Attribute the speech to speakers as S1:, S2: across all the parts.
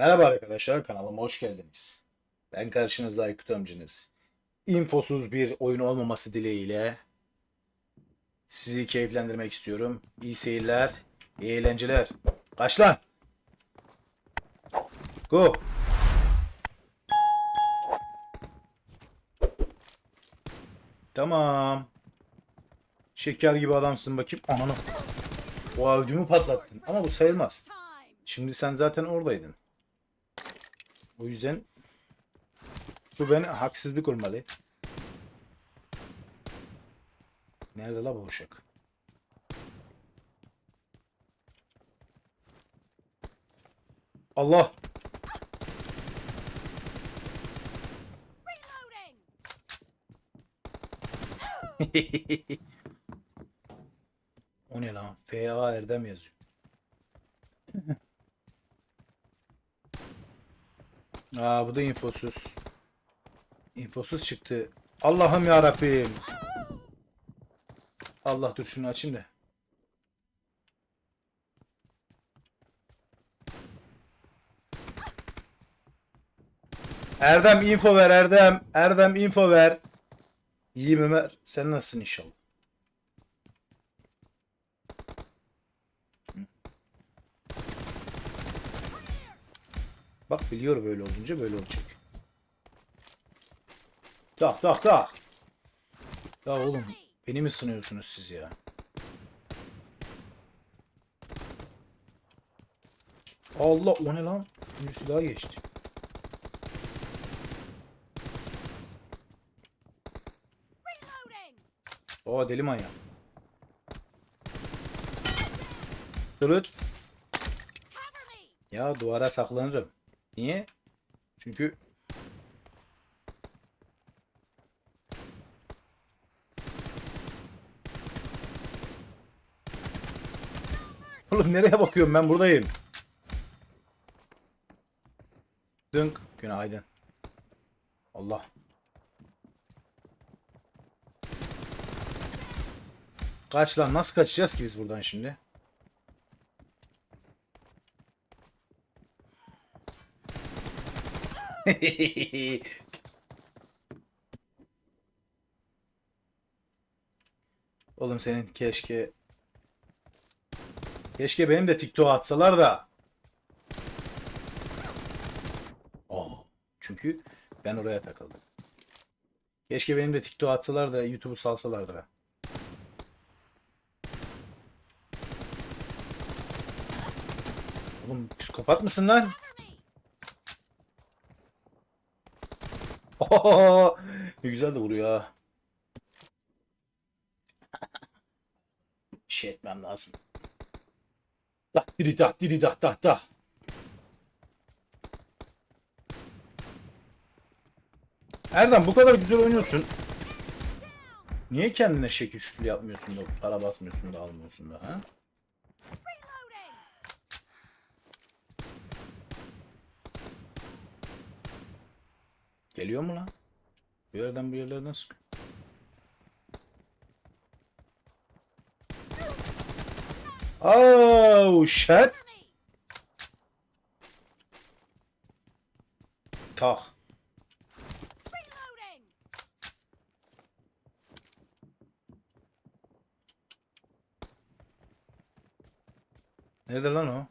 S1: Merhaba arkadaşlar kanalıma hoş geldiniz. Ben karşınızda Aykut amcınız. Infosuz bir oyun olmaması dileğiyle sizi keyiflendirmek istiyorum. İyi seyirler, iyi eğlenceler. Kaç lan? Go. Tamam. Şeker gibi adamsın bakayım. Ananı. O ödümü patlattın. Ama bu sayılmaz. Şimdi sen zaten oradaydın. O yüzden bu ben haksızlık olmalı. Nerede la bu uşak? Allah! o ne lan? F.A. Erdem yazıyor. Aa bu da infosuz. İnfosuz çıktı. Allah'ım ya Rabbim. Allah dur şunu açayım da. Erdem info ver Erdem. Erdem info ver. İyiyim Ömer. Sen nasılsın inşallah? Bak biliyor böyle olunca böyle olacak. Tak tak tak. Ya oğlum beni mi sınıyorsunuz siz ya? Allah o ne lan? Bir silah geçti. Aa deli manyak. Tırıt. Ya duvara saklanırım. Niye? Çünkü Oğlum nereye bakıyorum ben buradayım. Dınk. Günaydın. Allah. Kaç lan nasıl kaçacağız ki biz buradan şimdi? Oğlum senin keşke Keşke benim de TikTok atsalar da. Oh, çünkü ben oraya takıldım. Keşke benim de TikTok atsalar da YouTube'u salsalardı be. Oğlum psikopat mısın lan? ne güzel de vuruyor ha. Şey etmem lazım. Dah diri dah diri dah dah dah. Erdem bu kadar güzel oynuyorsun. Niye kendine şekil şükür yapmıyorsun da para basmıyorsun da almıyorsun da ha? Geliyor mu lan? Bir yerden bir yerlerden sıkıyor. Oh shit. Tak. Nerede lan o?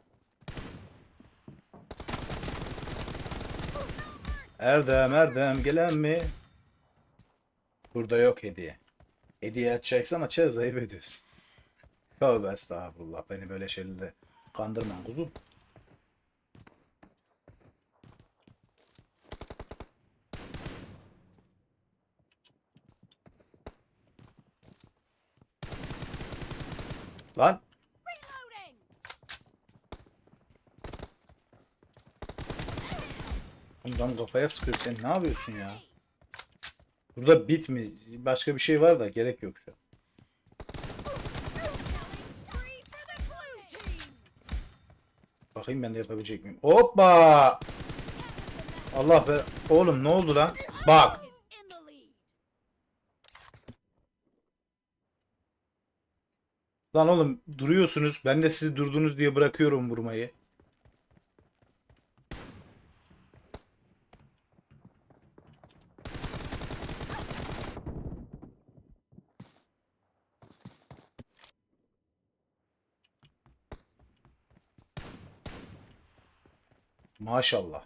S1: Erdem Erdem gelen mi? Burada yok hediye. Hediye açacaksan açarız ayıp ediyorsun. Tövbe estağfurullah. Beni böyle şeylerle kandırma kuzum. Lan bundan kafaya sıkıyor sen ne yapıyorsun ya? Burada bit mi? Başka bir şey var da gerek yok şu an. Bakayım ben de yapabilecek miyim? Hoppa! Allah be. Oğlum ne oldu lan? Bak. Lan oğlum duruyorsunuz. Ben de sizi durdunuz diye bırakıyorum vurmayı. Maşallah.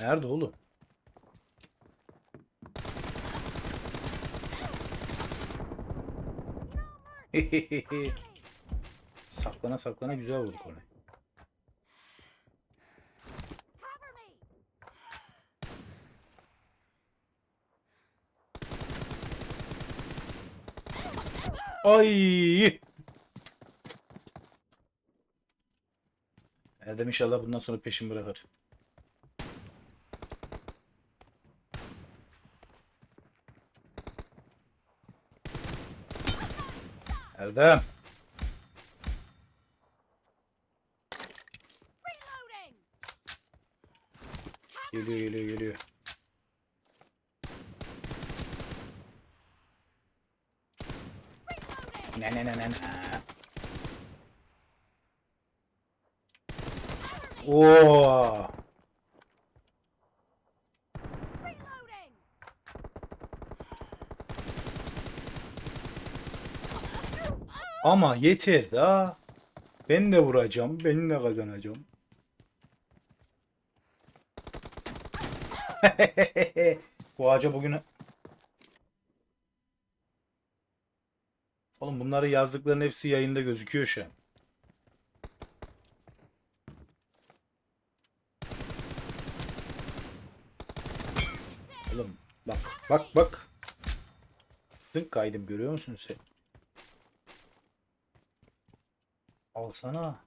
S1: Nerede oğlum? saklana saklana güzel vurduk onu. Ay! Erdem inşallah bundan sonra peşin bırakır. Erdem. Geliyor geliyor geliyor. Ne ne ne ne ne. Oo. Ama yeter da. Ben de vuracağım. Ben de kazanacağım. Bu ağaca bugün... Oğlum bunları yazdıkların hepsi yayında gözüküyor şu an. Oğlum bak bak bak. Dın kaydım görüyor musun sen? Alsana.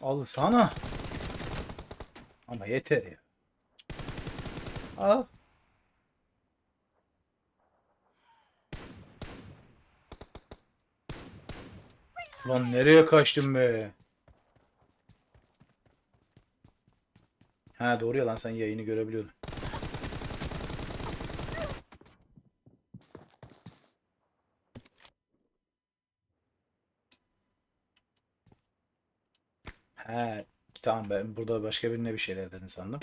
S1: Alsana. Ama yeter ya. Al. Lan nereye kaçtın be? Ha doğru ya lan sen yayını görebiliyordun. He tamam ben burada başka birine bir şeyler dedin sandım.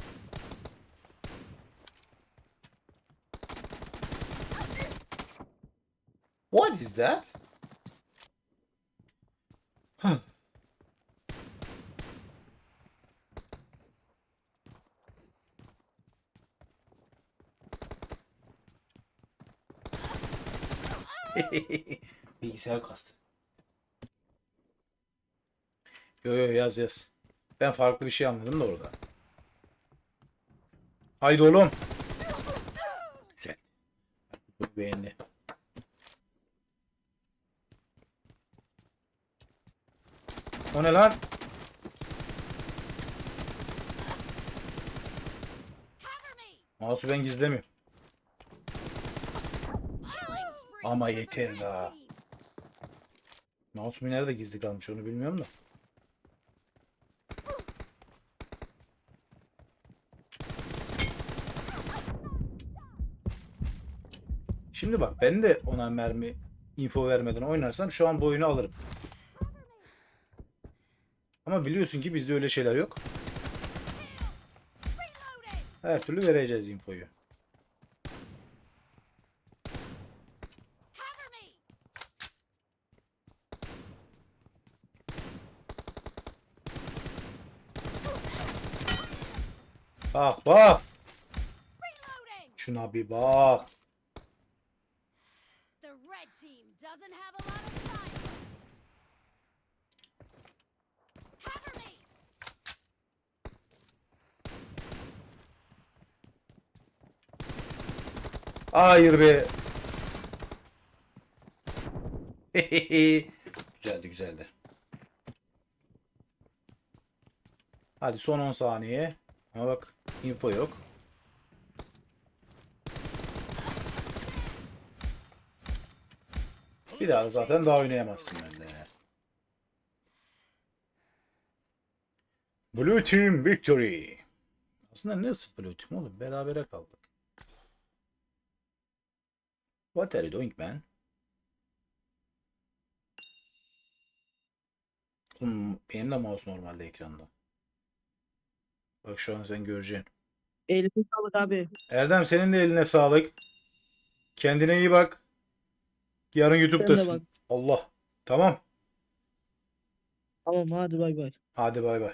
S1: What is that? Huh. Bilgisayar kastı. Yo yo yaz yaz. Ben farklı bir şey anladım da orada. Haydi oğlum. Güzel. Bu beğendi. O ne lan? Mouse'u ben gizlemiyorum. Ama yeter la. Mouse'um nerede gizli kalmış onu bilmiyorum da. Şimdi bak ben de ona mermi info vermeden oynarsam şu an bu oyunu alırım. Ama biliyorsun ki bizde öyle şeyler yok. Her türlü vereceğiz infoyu. Bak bak. Şuna bir bak. Hayır be. güzeldi güzeldi. Hadi son 10 saniye. Ama bak info yok. Bir daha zaten daha oynayamazsın bende. Blue Team Victory. Aslında nasıl Blue Team oğlum? Berabere kaldık. What are you doing man? Oğlum benim de mouse normalde ekranda. Bak şu an sen göreceksin.
S2: Eline sağlık abi.
S1: Erdem senin de eline sağlık. Kendine iyi bak. Yarın YouTube'dasın.
S2: bak.
S1: Allah. Tamam.
S2: Tamam hadi bay bay.
S1: Hadi bay bay.